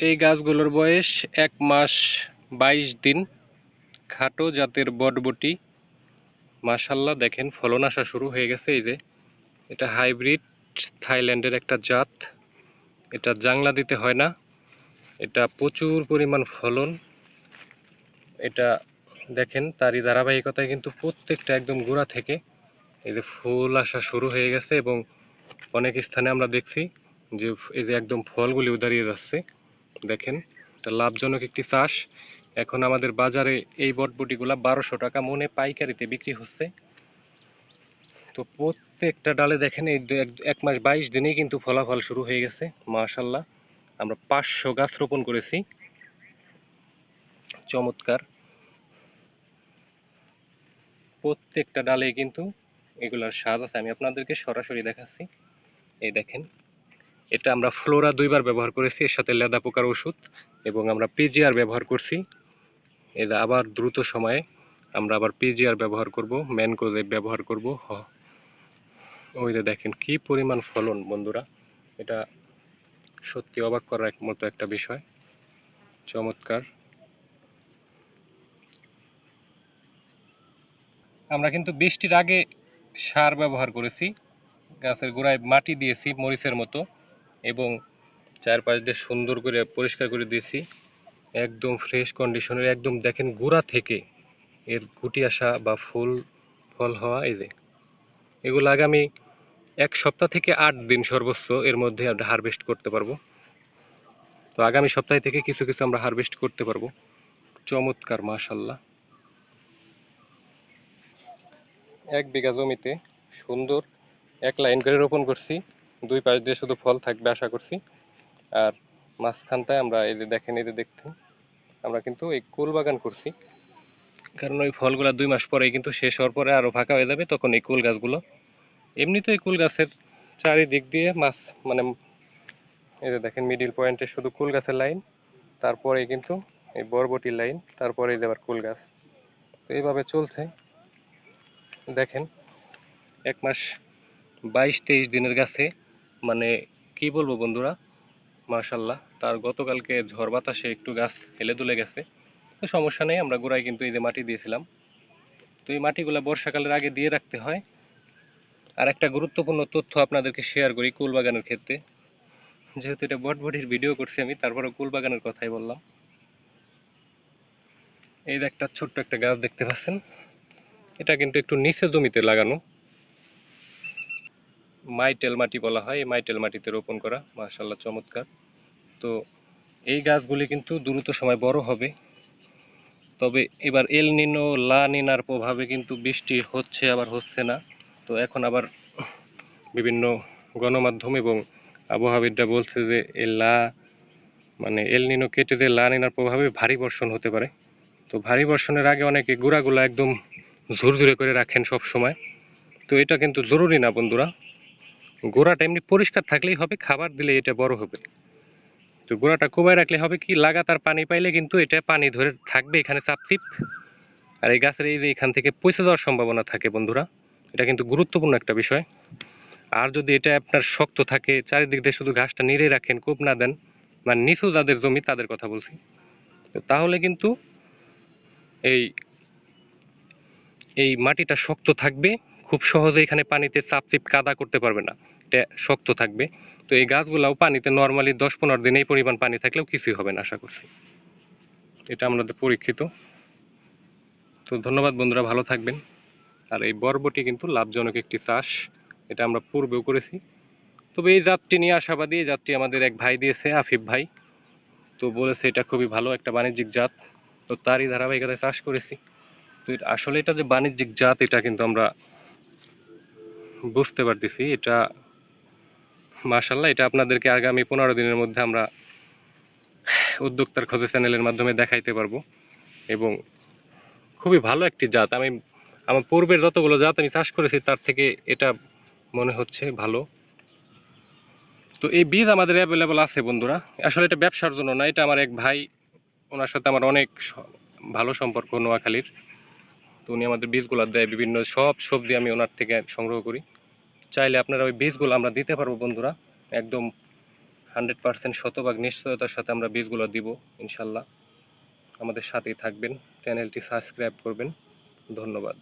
এই গাছগুলোর বয়স এক মাস বাইশ দিন। খাটো জাতের বটবটি। মাশাল্লাহ, দেখেন, ফলন আসা শুরু হয়ে গেছে এই যে। এটা হাইব্রিড থাইল্যান্ডের একটা জাত। এটা জাংলা দিতে হয় না। এটা প্রচুর পরিমাণ ফলন। এটা, দেখেন, তারই ধারাবাহিকতায় কিন্তু প্রত্যেকটা একদম গোড়া থেকে এই যে ফুল আসা শুরু হয়ে গেছে এবং অনেক স্থানে আমরা দেখছি যে এই যে একদম ফলগুলি দাঁড়িয়ে যাচ্ছে। দেখেন, এটা লাভজনক একটি চাষ। এখন আমাদের বাজারে এই বটবটিগুলা বারোশো টাকা মনে পাইকারিতে বিক্রি হচ্ছে। তো প্রত্যেকটা ডালে দেখেন, এই এক- মাস বাইশ দিনেই কিন্তু ফলাফল শুরু হয়ে গেছে মাশাল্লাহ আমরা পাঁচশো গাছ রোপণ করেছি। চমৎকার। প্রত্যেকটা ডালে কিন্তু এগুলার স্বাদ আছে। আমি আপনাদেরকে সরাসরি দেখাচ্ছি। এই দেখেন এটা আমরা ফ্লোরা দুইবার ব্যবহার করেছি, এর সাথে লেদা পোকার ওষুধ এবং আমরা পিজিআর ব্যবহার করছি। এটা আবার দ্রুত সময়ে আমরা আবার পিজিআর ব্যবহার করব, ম্যানকোজেব ব্যবহার করব। ওই যে দেখেন কি পরিমাণ ফলন বন্ধুরা, এটা সত্যি অবাক করার মতো একটা বিষয়। চমৎকার। আমরা কিন্তু বৃষ্টির আগে সার ব্যবহার করেছি, গাছের গোড়ায় মাটি দিয়েছি মরিচের মতো। এবং চারপাশ দিয়ে সুন্দর করে পরিষ্কার করে দিয়েছি। একদম ফ্রেশ কন্ডিশনের একদম দেখেন গোড়া থেকে এর গুটি আসা বা ফুল, ফল হওয়া, এই যে। এগুলো আগামী এক সপ্তাহ থেকে আট দিন সর্বোচ্চ এর মধ্যে আমরা হারভেস্ট করতে পারব। তো আগামী সপ্তাহ থেকে কিছু কিছু আমরা হারভেস্ট করতে পারব। চমৎকার মাশাল্লাহ এক বিঘা জমিতে সুন্দর এক লাইন করে রোপণ করছি। দুই পাশ দিয়ে শুধু ফল থাকবে আশা করছি। আর মাঝখানটায় আমরা এই যে দেখেন, এই যে দেখতে, আমরা কিন্তু এই কুল বাগান করছি। কারণ ওই ফলগুলা দুই মাস পরেই কিন্তু শেষ হওয়ার পরে আরও ফাঁকা হয়ে যাবে, তখন এই কুল গাছগুলো। এমনিতে এই কুল গাছের চারিদিক দিয়ে মাছ মানে এই যে দেখেন মিডিল পয়েন্টে শুধু কুল গাছের লাইন তারপরে কিন্তু এই বরবটির লাইন তারপরে এই আবার কুল গাছ। তো এইভাবে চলছে। দেখেন, এক মাস বাইশ, তেইশ দিনের গাছে মানে কি বলব বন্ধুরা? মাশাল্লাহ তার গতকালকে ঝড় বাতাসে একটু গাছ হেলে দুলে গেছে। তো সমস্যা নেই, আমরা গোড়ায় কিন্তু এই যে মাটি দিয়েছিলাম। তো এই মাটিগুলো বর্ষাকালের আগে দিয়ে রাখতে হয়। আর একটা গুরুত্বপূর্ণ তথ্য আপনাদেরকে শেয়ার করি কুল বাগানের ক্ষেত্রে। যেহেতু এটা বটবটির ভিডিও করছি আমি তারপরে কুল বাগানের কথাই বললাম। এই যে একটা ছোট্ট একটা গাছ দেখতে পাচ্ছেন। এটা কিন্তু একটু নিচে জমিতে লাগানো। মাইটেল মাটি বলা হয়, এই মাইটেল মাটিতে রোপণ করা মাশাল্লাহ চমৎকার। তো এই গাছগুলি কিন্তু দ্রুত সময় বড় হবে। তবে এবার এল নিনো, লা নিনার প্রভাবে কিন্তু বৃষ্টি হচ্ছে, আবার হচ্ছে না। তো এখন আবার বিভিন্ন গণমাধ্যম এবং আবহাওয়াবিদরা বলছে যে এ লা মানে এল নিনো কেটে দিয়ে লা নিনার প্রভাবে ভারী বর্ষণ হতে পারে। তো ভারী বর্ষণের আগে অনেকে গুঁড়াগুলো একদম ঝুরঝুরে করে রাখেন সব সময় তো এটা কিন্তু জরুরি না বন্ধুরা। গোড়াটা এমনি পরিষ্কার থাকলেই হবে, খাবার দিলে এটা বড় হবে। তো গোড়াটা কোবায় রাখলে হবে কি, লাগাতার পানি পাইলে কিন্তু এটা পানি ধরে থাকবে এখানে চাপচিপ আর এই গাছের এই যে এখান থেকে পচে যাওয়ার সম্ভাবনা থাকে বন্ধুরা, এটা কিন্তু গুরুত্বপূর্ণ একটা বিষয়। আর যদি এটা আপনার শক্ত থাকে, চারিদিক দিয়ে শুধু ঘাসটা নিড়ে রাখেন, কোপ না দেন মানে নিচু যাদের জমি তাদের কথা বলছি তাহলে কিন্তু এই এই মাটিটা শক্ত থাকবে খুব সহজে এখানে পানিতে চাপচিপ কাদা করতে পারবে না। এটা শক্ত থাকবে। তো এই গাছগুলাও পানিতে নর্মালি দশ পনেরো দিন এই পরিমাণ পানি থাকলেও কিছুই হবে না, আশা করছি। এটা আমাদের পরীক্ষিত। তো ধন্যবাদ বন্ধুরা, ভালো থাকবেন। আর এই বরবটি কিন্তু লাভজনক একটি চাষ, এটা আমরা পূর্বেও করেছি। তবে এই জাতটি নিয়ে আশাবাদী, এই জাতটি আমাদের এক ভাই দিয়েছে, আফিফ ভাই। তো বলেছে এটা খুবই ভালো একটা বাণিজ্যিক জাত। তো তারই ধারাবাহিকতায় চাষ করেছি। তো আসলে এটা যে বাণিজ্যিক জাত, এটা কিন্তু আমরা বুঝতে পারতেছি, এটা মাশাল্লাহ এটা আপনাদেরকে আগামী পনেরো দিনের মধ্যে আমরা উদ্যোক্তার খোঁজে চ্যানেলের মাধ্যমে দেখাইতে পারব। এবং খুবই ভালো একটি জাত। আমি, আমার পূর্বের যতগুলো জাত আমি চাষ করেছি, তার থেকে এটা মনে হচ্ছে ভালো। তো এই বীজ আমাদের অ্যাভেলেবল আছে বন্ধুরা। আসলে এটা ব্যবসার জন্য না, এটা আমার এক ভাই, ওনার সাথে আমার অনেক ভালো সম্পর্ক, নোয়াখালীর। উনি আমাদের বীজগুলো দেয়, বিভিন্ন সব সবজি আমি ওনার থেকে সংগ্রহ করি। চাইলে আপনারা ওই বীজগুলো আমরা দিতে পারব বন্ধুরা। একদম হান্ড্রেড পার্সেন্ট শতভাগ নিশ্চয়তার সাথে আমরা বীজগুলো দিব, ইনশাল্লাহ। আমাদের সাথেই থাকবেন, চ্যানেলটি সাবস্ক্রাইব করবেন। ধন্যবাদ।